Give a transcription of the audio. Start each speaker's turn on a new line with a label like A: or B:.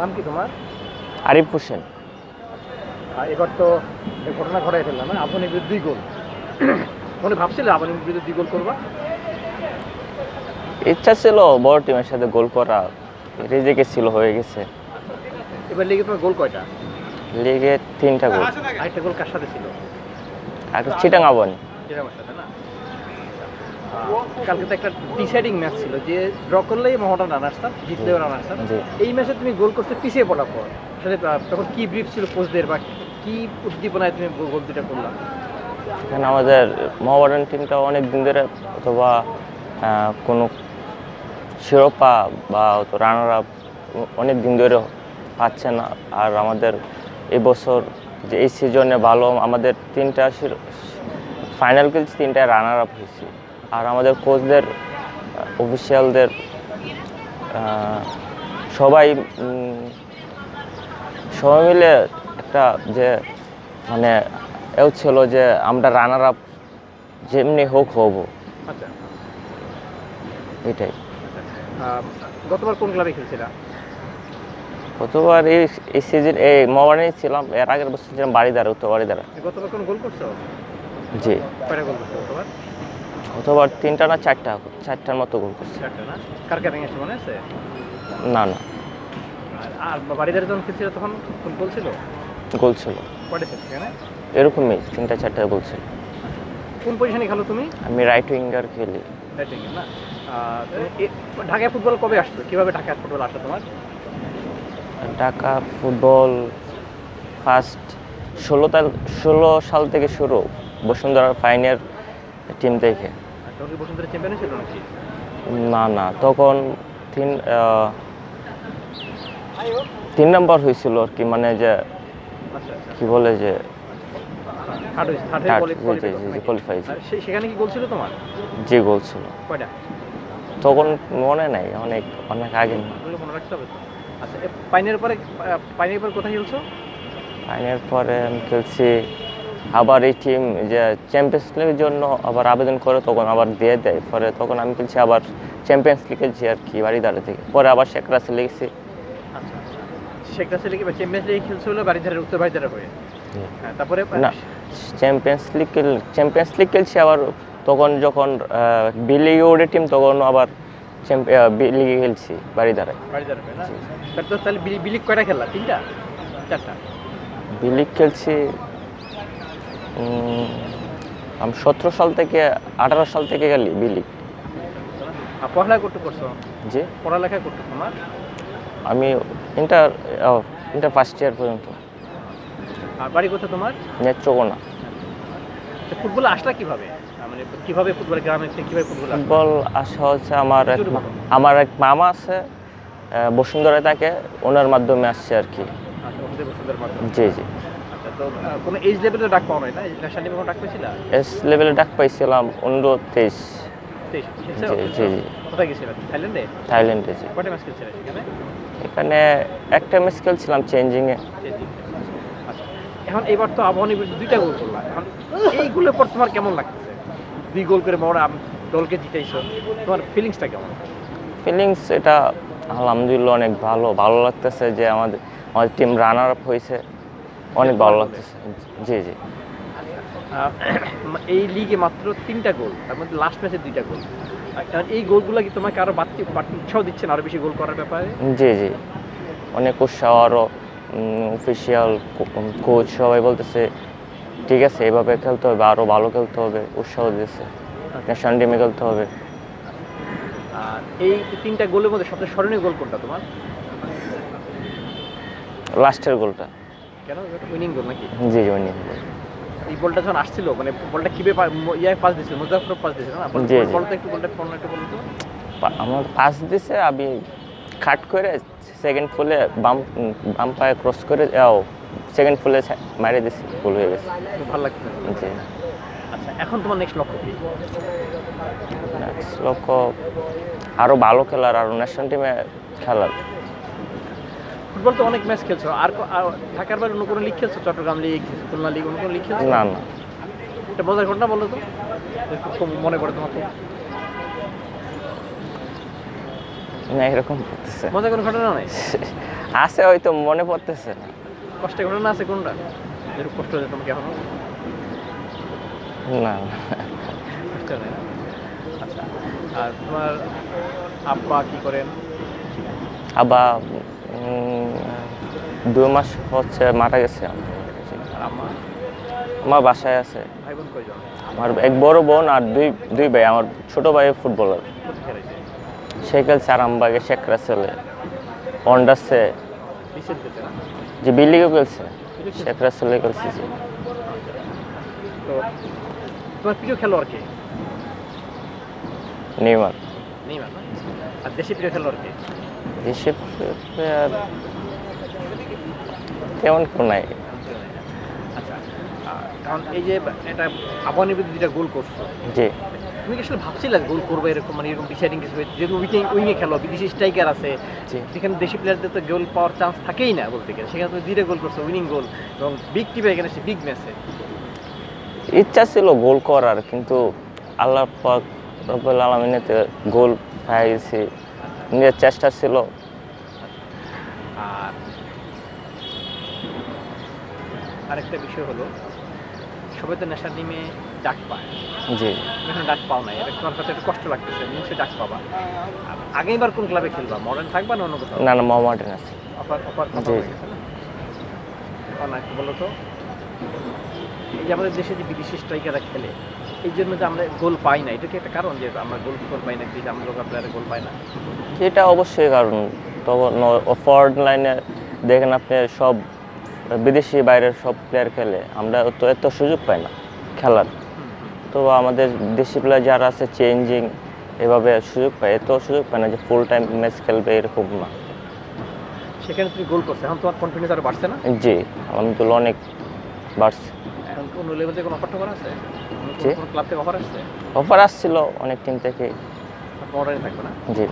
A: নাম কি তোমার?
B: আরিফ হোসেন।
A: আর এবার তো ঘটনা ঘটাই ফেললাম না আপনি বিরুদ্ধে গোল। মনে ভাবছিলে আপনি বিরুদ্ধে দুই গোল করবা?
B: ইচ্ছা ছিল বড় টিমের সাথে গোল করা। রিজেকে ছিল হয়ে গেছে।
A: এবার লিগে তোমার গোল কয়টা?
B: লিগে তিনটা গোল।
A: আরেকটা গোল কার সাথে ছিল?
B: আর চিটাঙ্গা বনি
A: যেটা আমার সাথে না? কালকে তো একটা ডিসাইডিং ম্যাচ ছিল যে ড্র করলেই মোহনবাগান রান আসতাম জিতলেও রান আসতাম এই ম্যাচে তুমি গোল করতে পিছিয়ে পড়ার পর? আসলে তখন কি ব্রিফ ছিল কোচদের বা কি উদ্দীপনায় তুমি গোল দুটা করলাম
B: এখানে আমাদের মহাবারণ টিমটা অনেক দিন ধরে অথবা কোনো শিরোপা বা রানার আপ অনেক দিন ধরে পাচ্ছে না। আর আমাদের এবছর যে এই সিজনে ভালো আমাদের তিনটা ফাইনাল খেলছি তিনটা রানার আপ হয়েছি। আর আমাদের কোচদের অফিসিয়ালদের সবাই সবাই মিলে একটা যে মানে এও ছিল যে আমরা রানার আপ যেমনি হোক হব।
A: আচ্ছা।
B: এটাই।
A: আহ, গতবার কোন ক্লাবে
B: গতবার এই এই সিজন এই মোবাইলেই ছিলাম এর আগের বছর ছিলাম বাড়িদারা উত্তর বাড়িদারা
A: গতবার কোন গোল করছ?
B: জি।
A: কয়টা গোল করছ গতবার?
B: গতবার তিনটা না চারটা চারটার মতো গোল করছি।
A: না?
B: না
A: আর- বাড়িদারে যখন খেলছিল তখন গোল ছিল?
B: গোল ছিল। এরকমই তিনটা চারটা গোল ছিল।
A: কোন পজিশনে খেলো তুমি?
B: আমি রাইট উইঙ্গার খেলি।
A: না? ঢাকায় ফুটবল কবে আসছো? কীভাবে ঢাকায় ফুটবল আসলো তোমার?
B: ঢাকা ফুটবল ফার্স্ট ষোলো ষোলো সাল থেকে শুরু। বসুন্ধরা ফাইনের টিম
A: নাকি?
B: না না তখন তিন তিন নম্বর হয়েছিল আর কি মানে যে
A: আচ্ছা আচ্ছা।
B: কি বলে যে।
A: সেখানে কি গোল ছিল তোমার?
B: যে গোল ছিল। তখন মনে নাই অনেক অনেক আগে
A: মনে রাখতে হবে আচ্ছা পাইনের পরে পাইনের পরে কোথায় খেলছো?
B: ফাইনের পরে আমি খেলছি আবার এই টিম যে চ্যাম্পিয়ন্স লিগের জন্য আবার আবেদন করে তখন আবার দিয়ে দেয়। পরে তখন আমি খেলছি আবার চ্যাম্পিয়ন্স লিগ খেলছি আর কি বাড়িদারে থেকে। পরে আবার শেখ রাসেল গেছি
A: আচ্ছা শেখ রাসেল কি চ্যাম্পিয়ন্স লিগ খেলছো হলো বাড়িধারের উত্তর বাড়িধারে হয়ে? হ্যাঁ তারপরে
B: না চ্যাম্পিয়ন্স লিগ চ্যাম্পিয়ন্স লিগ খেলছি আবার তখন যখন বিলি ওডে টিম তখন আবার বিলিগে খেলছি
A: বাড়িধারে তারপর তো তাহলে বিলি- কয়টা খেললা? তিনটা? চারটা?
B: বিলিগ খেলছি আমি সতেরো সাল থেকে আঠারো সাল থেকে গেলি
A: বিলি পড়ালেখা করতে করছ?
B: যে
A: পড়ালেখা করতে তোমার?
B: আমি ইন্টার ইন্টার ফার্স্ট ইয়ার পর্যন্ত।
A: আর বাড়ি কোথায় তোমার?
B: নেত্রকোনা।
A: তো আসলা কীভাবে? মানে কীভাবে ফুটবল গ্রামে কীভাবে ফুটবল
B: ফুটবল আসা হচ্ছে আমার এক। আমার এক মামা আছে বসুন্ধরায় থাকে ওনার মাধ্যমে আসছে আর কি।
A: আচ্ছা
B: জি জি।
A: তো কোনো এজ লেভেলে ডাক পাওয়া নাই না? ন্যাশনাল টিমে কোনো ডাক পেয়েছিলা
B: লেভেলে ডাক পাইছিলাম পনেরো তেইশ।
A: থাইল্যান্ডে?
B: থাইল্যান্ডে জি।
A: ম্যাচ খেলছিলে সেখানে?
B: এখানে একটা ম্যাচ খেলছিলাম চেঞ্জিংয়ে
A: আচ্ছা। এখন এবার তো আবহাওয়া বিরুদ্ধে দুইটা গোল করলাম। এখন এইগুলোর পর তোমার কেমন লাগতেছে? দুই গোল করে বড় দলকে জিতাইছো। তোমার ফিলিংসটা কেমন?
B: ফিলিংস এটা আলহামদুলিল্লাহ অনেক ভালো। ভালো লাগতেছে যে আমাদের আমাদের টিম রানার আপ হয়েছে। অনেক ভালো লাগতেছে। জি জি।
A: এই লিগে মাত্র তিনটা গোল তার মধ্যে লাস্ট ম্যাচে দুইটা গোল এই গোলগুলো কি তোমাকে আরও বাড়তি বাড়তি উৎসাহ দিচ্ছে না আরও বেশি গোল করার ব্যাপারে?
B: জি জি। অনেক উৎসাহ আরও অফিসিয়াল কোচ সবাই বলতেছে ঠিক আছে এভাবে খেলতে হবে আরও ভালো খেলতে হবে উৎসাহ দিতেছে। ন্যাশনাল টিমে খেলতে হবে।
A: আর এই তিনটা গোলের মধ্যে সবচেয়ে স্মরণীয় গোল কোনটা তোমার?
B: লাস্টের গোলটা
A: কেন? উইনিং গোল নাকি?
B: জি জি উনি
A: এই বলটা যখন আসছিল মানে বলটা ম- ইয়ায় পাস দিছিল? মুজাফর পাস না?
B: জি।
A: একটু বলটা ফোন একটু বলতো?
B: আমার পাস দিছে আমি কাট করে সেকেন্ড ফুলে বাম বাম পায়ে ক্রস করে সেকেন্ড ফুলে মারিয়ে দিছি গোল হয়ে গেছে।
A: খুব ভালো লাগছে
B: জি।
A: আচ্ছা এখন তোমার নেক্সট লক্ষ্য কি?
B: নেক্সট লক্ষ্য আরও ভালো খেলার আরও ন্যাশনাল টিমে খেলার।
A: ফুটবল তো অনেক ম্যাচ খেলছো। আর ঢাকার বাইরে অন্য কোনো লিগ খেলছো? চট্টগ্রাম লিগ খুলনা লিগ অন্য কোনো লিগ খেলছো?
B: না না।
A: এটা মজার ঘটনা বলো তো। খুব- মনে পড়ে তোমার
B: না এরকম করতেছে।
A: মজার কোনো ঘটনা নাই?
B: আছে হয়তো মনে পড়তেছে না।
A: কষ্টের ঘটনা আছে কোনটা? যেরকম কষ্ট হয়েছে তোমাকে এখনও?
B: না।
A: কষ্ট আচ্ছা আর তোমার আব্বা কি করেন?
B: উম, দুই মাস হচ্ছে মারা গেছে
A: আম্মা?
B: আমার বাসায় আছে। আমার এক বড় বোন আর দুই দুই ভাই আমার ছোট ভাই ফুটবলার। সে খেলছে আরামবাগে শেখ রাসেলে অন্ডাসে যে বিল্ডিংয়ে খেলছে শেখ রাসেলে খেলছে? যে।
A: তোমার প্রিয় খেলোয়াড় কে?
B: নেইমার।
A: নেইমার আর দেশি প্রিয় খেলোয়াড় কে?
B: দেশে প্লেয়ার তেমন কেউ নাই।
A: আচ্ছা কারণ এই যে এটা বিরুদ্ধে যেটা গোল করছ
B: জি।
A: তুমি কি আসলে ভাবছিলে গোল করবে এরকম মানে এরকম ডিসাইডিং কিছু যেহেতু উইকিং উইংয়ে খেলো বিদেশি স্ট্রাইকার আছে
B: জি।
A: যেখানে দেশি প্লেয়ারদের তো গোল পাওয়ার চান্স থাকেই না বলতে গেলে। সেখানে তুমি দুইটা গোল করছ উইনিং গোল এবং বিগ টিমে এখানে সে বিগ ম্যাচে
B: ইচ্ছা ছিল গোল করার কিন্তু আল্লাহ পাক রব্বুল আলমিনেতে গোল পাইছি। নিজের চেষ্টা ছিল
A: আর আরেকটা বিষয় হলো সবাই তো ন্যাশনাল টিমে ডাক পায়
B: জি
A: এখন ডাক পাও নাই এটা তোমার কাছে একটু কষ্ট লাগতেছে নিশ্চয়ই ডাক পাবা আর আগেইবার কোন ক্লাবে খেলবা মডার্ন থাকবা না অন্য কোথাও
B: না না মোহামেডান আছে
A: অফার অফার
B: জি,
A: অফার হয়ে
B: জি।
A: গেছে না এখন আর কি বলো তো এই যে আমাদের দেশে যে বিদেশি স্ট্রাইকাররা খেলে এই জন্য যে আমরা গোল পাই না এটা কি একটা কারণ যে আমরা গোল গোল পাই না কি আমরা লোকাল প্লেয়ারে গোল পাই না?
B: এটা অবশ্যই কারণ। তখন ফরওয়ার্ড লাইনে দেখেন আপনি সব বিদেশি বাইরের সব প্লেয়ার খেলে আমরা তো এত সুযোগ পাই না খেলার। তো আমাদের দেশি প্লেয়ার যারা আছে চেঞ্জিং এভাবে সুযোগ পায় এত সুযোগ পায় না যে ফুল টাইম ম্যাচ খেলবে এরকম না।
A: সেখানে তুমি গোল করছ এখন তোমার কনফিডেন্স আরও বাড়ছে না?
B: জি আলহামদুলিল্লাহ অনেক বাড়ছে।
A: কোন লেভেল থেকে কোনো অফার টফার আছে
B: জি।
A: কোন ক্লাব থেকে অফার আসছে
B: অফার আসছিল অনেক টিম থেকে
A: মডার্নে থাকবে না
B: জি।